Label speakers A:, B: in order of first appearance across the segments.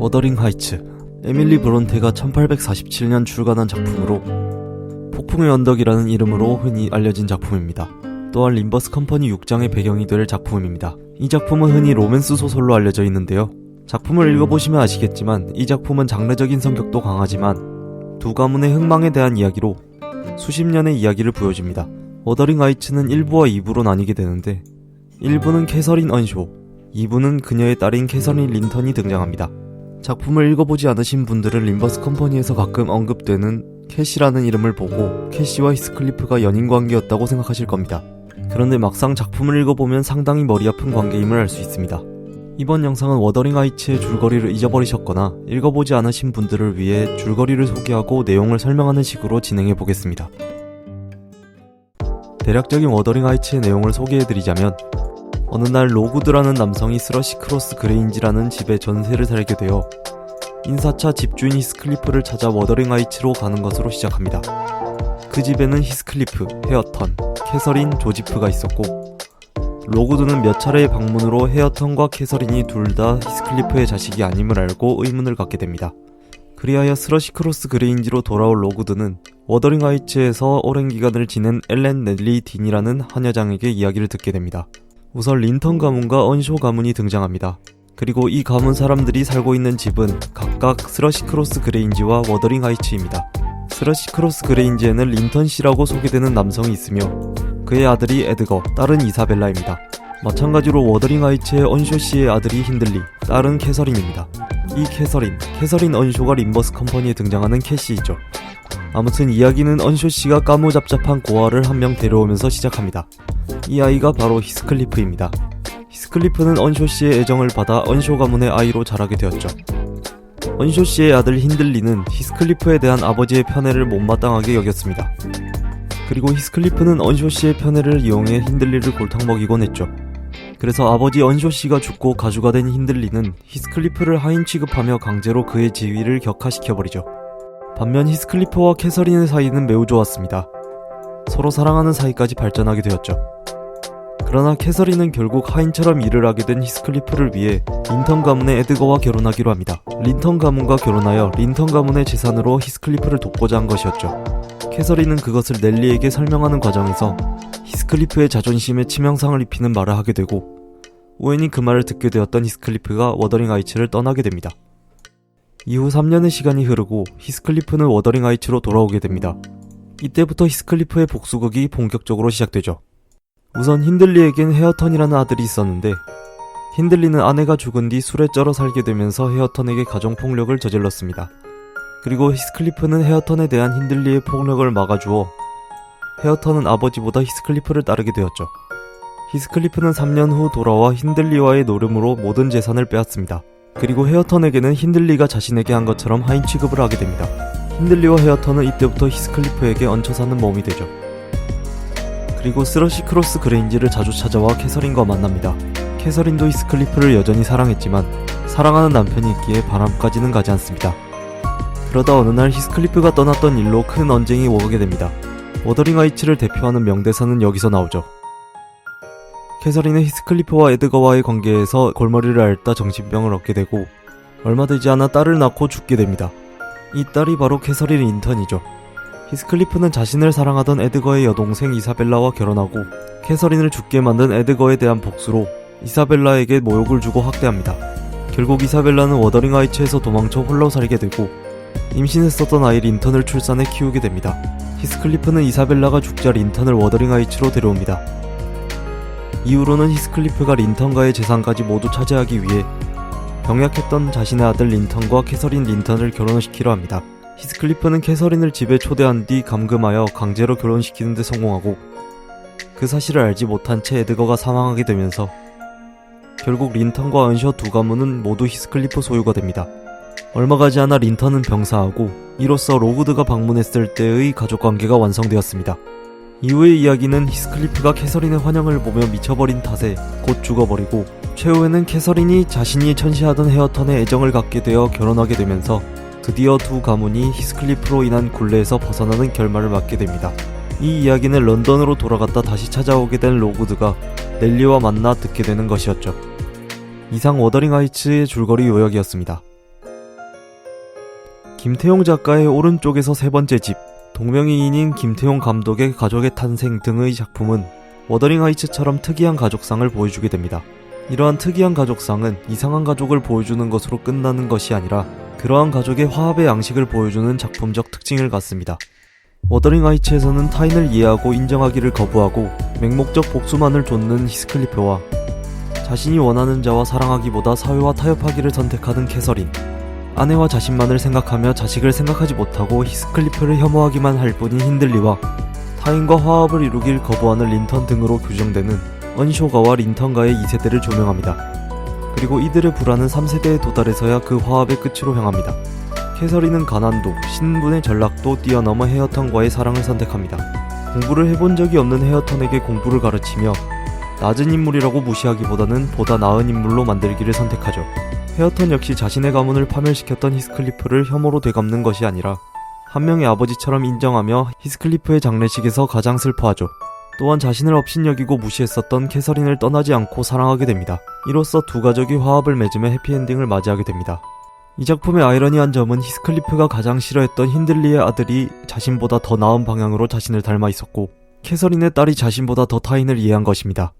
A: 워더링 하이츠 에밀리 브론테가 1847년 출간한 작품으로 폭풍의 언덕이라는 이름으로 흔히 알려진 작품입니다. 또한 림버스 컴퍼니 6장의 배경이 될 작품입니다. 이 작품은 흔히 로맨스 소설로 알려져 있는데요. 작품을 읽어보시면 아시겠지만 이 작품은 장르적인 성격도 강하지만 두 가문의 흥망에 대한 이야기로 수십 년의 이야기를 보여줍니다. 워더링 하이츠는 1부와 2부로 나뉘게 되는데 1부는 캐서린 언쇼, 2부는 그녀의 딸인 캐서린 린턴이 등장합니다. 작품을 읽어보지 않으신 분들은 림버스 컴퍼니에서 가끔 언급되는 캐시라는 이름을 보고 캐시와 히스클리프가 연인 관계였다고 생각하실 겁니다. 그런데 막상 작품을 읽어보면 상당히 머리 아픈 관계임을 알 수 있습니다. 이번 영상은 워더링 하이츠의 줄거리를 잊어버리셨거나 읽어보지 않으신 분들을 위해 줄거리를 소개하고 내용을 설명하는 식으로 진행해 보겠습니다. 대략적인 워더링 하이츠의 내용을 소개해드리자면 어느 날 로구드라는 남성이 스러시 크로스 그레인지라는 집에 전세를 살게 되어 인사차 집주인 히스클리프를 찾아 워더링 하이츠로 가는 것으로 시작합니다. 그 집에는 히스클리프, 헤어턴, 캐서린, 조지프가 있었고 로구드는 몇 차례의 방문으로 헤어턴과 캐서린이 둘 다 히스클리프의 자식이 아님을 알고 의문을 갖게 됩니다. 그리하여 스러시 크로스 그레인지로 돌아올 로구드는 워더링 하이츠에서 오랜 기간을 지낸 엘렌 넬리 딘이라는 한 여장에게 이야기를 듣게 됩니다. 우선 린턴 가문과 언쇼 가문이 등장합니다. 그리고 이 가문 사람들이 살고 있는 집은 각각 스러시 크로스 그레인지와 워더링 하이츠입니다. 스러시 크로스 그레인지에는 린턴 씨라고 소개되는 남성이 있으며 그의 아들이 에드거, 딸은 이사벨라입니다. 마찬가지로 워더링 하이츠의 언쇼 씨의 아들이 힌들리, 딸은 캐서린입니다. 이 캐서린, 캐서린 언쇼가 림버스 컴퍼니에 등장하는 캐시이죠. 아무튼 이야기는 언쇼 씨가 까무잡잡한 고아를 한 명 데려오면서 시작합니다. 이 아이가 바로 히스클리프입니다. 히스클리프는 언쇼 씨의 애정을 받아 언쇼 가문의 아이로 자라게 되었죠. 언쇼 씨의 아들 힌들리는 히스클리프에 대한 아버지의 편애를 못마땅하게 여겼습니다. 그리고 히스클리프는 언쇼 씨의 편애를 이용해 힌들리를 골탕 먹이곤 했죠. 그래서 아버지 언쇼 씨가 죽고 가주가 된 힌들리는 히스클리프를 하인 취급하며 강제로 그의 지위를 격하시켜버리죠. 반면 히스클리프와 캐서린의 사이는 매우 좋았습니다. 서로 사랑하는 사이까지 발전하게 되었죠. 그러나 캐서린은 결국 하인처럼 일을 하게 된 히스클리프를 위해 린턴 가문의 에드거와 결혼하기로 합니다. 린턴 가문과 결혼하여 린턴 가문의 재산으로 히스클리프를 돕고자 한 것이었죠. 캐서린은 그것을 넬리에게 설명하는 과정에서 히스클리프의 자존심에 치명상을 입히는 말을 하게 되고 우연히 그 말을 듣게 되었던 히스클리프가 워더링 하이츠를 떠나게 됩니다. 이후 3년의 시간이 흐르고 히스클리프는 워더링 하이츠로 돌아오게 됩니다. 이때부터 히스클리프의 복수극이 본격적으로 시작되죠. 우선 힌들리에겐 헤어턴이라는 아들이 있었는데 힌들리는 아내가 죽은 뒤 술에 쩔어 살게 되면서 헤어턴에게 가정폭력을 저질렀습니다. 그리고 히스클리프는 헤어턴에 대한 힌들리의 폭력을 막아주어 헤어턴은 아버지보다 히스클리프를 따르게 되었죠. 히스클리프는 3년 후 돌아와 힌들리와의 노름으로 모든 재산을 빼앗습니다. 그리고 헤어턴에게는 힌들리가 자신에게 한 것처럼 하인 취급을 하게 됩니다. 힌들리와 헤어턴은 이때부터 히스클리프에게 얹혀 사는 몸이 되죠. 그리고 스러시 크로스 그레인지를 자주 찾아와 캐서린과 만납니다. 캐서린도 히스클리프를 여전히 사랑했지만 사랑하는 남편이 있기에 바람까지는 가지 않습니다. 그러다 어느 날 히스클리프가 떠났던 일로 큰 언쟁이 오가게 됩니다. 워더링 하이츠를 대표하는 명대사는 여기서 나오죠. 캐서린은 히스클리프와 에드거와의 관계에서 골머리를 앓다 정신병을 얻게 되고 얼마 되지 않아 딸을 낳고 죽게 됩니다. 이 딸이 바로 캐서린 인턴이죠. 히스클리프는 자신을 사랑하던 에드거의 여동생 이사벨라와 결혼하고 캐서린을 죽게 만든 에드거에 대한 복수로 이사벨라에게 모욕을 주고 학대합니다. 결국 이사벨라는 워더링 하이츠에서 도망쳐 홀로 살게 되고 임신했었던 아이 린턴을 출산해 키우게 됩니다. 히스클리프는 이사벨라가 죽자 린턴을 워더링 하이츠로 데려옵니다. 이후로는 히스클리프가 린턴과의 재산까지 모두 차지하기 위해 병약했던 자신의 아들 린턴과 캐서린 린턴을 결혼을 시키려 합니다. 히스클리프는 캐서린을 집에 초대한 뒤 감금하여 강제로 결혼시키는 데 성공하고 그 사실을 알지 못한 채 에드거가 사망하게 되면서 결국 린턴과 언셔 두 가문은 모두 히스클리프 소유가 됩니다. 얼마 가지 않아 린턴은 병사하고 이로써 로구드가 방문했을 때의 가족 관계가 완성되었습니다. 이후의 이야기는 히스클리프가 캐서린의 환영을 보며 미쳐버린 탓에 곧 죽어버리고 최후에는 캐서린이 자신이 천시하던 헤어턴에 애정을 갖게 되어 결혼하게 되면서 드디어 두 가문이 히스클리프로 인한 굴레에서 벗어나는 결말을 맞게 됩니다. 이 이야기는 런던으로 돌아갔다 다시 찾아오게 된 로구드가 넬리와 만나 듣게 되는 것이었죠. 이상 워더링 하이츠의 줄거리 요약이었습니다. 김태용 작가의 오른쪽에서 세 번째 집, 동명이인인 김태용 감독의 가족의 탄생 등의 작품은 워더링 하이츠처럼 특이한 가족상을 보여주게 됩니다. 이러한 특이한 가족상은 이상한 가족을 보여주는 것으로 끝나는 것이 아니라 그러한 가족의 화합의 양식을 보여주는 작품적 특징을 갖습니다. 워더링 하이츠에서는 타인을 이해하고 인정하기를 거부하고 맹목적 복수만을 좇는 히스클리프와 자신이 원하는 자와 사랑하기보다 사회와 타협하기를 선택하는 캐서린 아내와 자신만을 생각하며 자식을 생각하지 못하고 히스클리프를 혐오하기만 할 뿐인 힌들리와 타인과 화합을 이루길 거부하는 린턴 등으로 규정되는 언쇼가와 린턴가의 2세대를 조명합니다. 그리고 이들의 불안은 3세대에 도달해서야 그 화합의 끝으로 향합니다. 캐서린은 가난도, 신분의 전락도 뛰어넘어 헤어턴과의 사랑을 선택합니다. 공부를 해본 적이 없는 헤어턴에게 공부를 가르치며 낮은 인물이라고 무시하기보다는 보다 나은 인물로 만들기를 선택하죠. 헤어턴 역시 자신의 가문을 파멸시켰던 히스클리프를 혐오로 되갚는 것이 아니라 한 명의 아버지처럼 인정하며 히스클리프의 장례식에서 가장 슬퍼하죠. 또한 자신을 업신여기고 무시했었던 캐서린을 떠나지 않고 사랑하게 됩니다. 이로써 두 가족이 화합을 맺으며 해피엔딩을 맞이하게 됩니다. 이 작품의 아이러니한 점은 히스클리프가 가장 싫어했던 힌들리의 아들이 자신보다 더 나은 방향으로 자신을 닮아 있었고 캐서린의 딸이 자신보다 더 타인을 이해한 것입니다.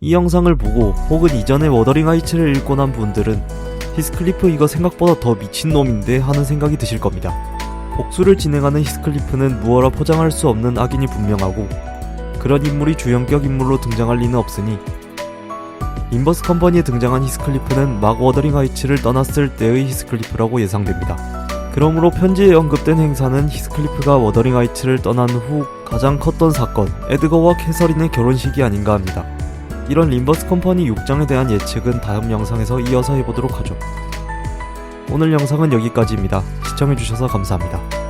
A: 이 영상을 보고 혹은 이전에 워더링 하이츠를 읽고 난 분들은 히스클리프 이거 생각보다 더 미친놈인데 하는 생각이 드실 겁니다. 복수를 진행하는 히스클리프는 무어라 포장할 수 없는 악인이 분명하고 그런 인물이 주연격 인물로 등장할 리는 없으니 인버스 컴퍼니에 등장한 히스클리프는 막 워더링 하이츠를 떠났을 때의 히스클리프라고 예상됩니다. 그러므로 편지에 언급된 행사는 히스클리프가 워더링 하이츠를 떠난 후 가장 컸던 사건, 에드거와 캐서린의 결혼식이 아닌가 합니다. 이런 림버스 컴퍼니 6장에 대한 예측은 다음 영상에서 이어서 해보도록 하죠. 오늘 영상은 여기까지입니다. 시청해주셔서 감사합니다.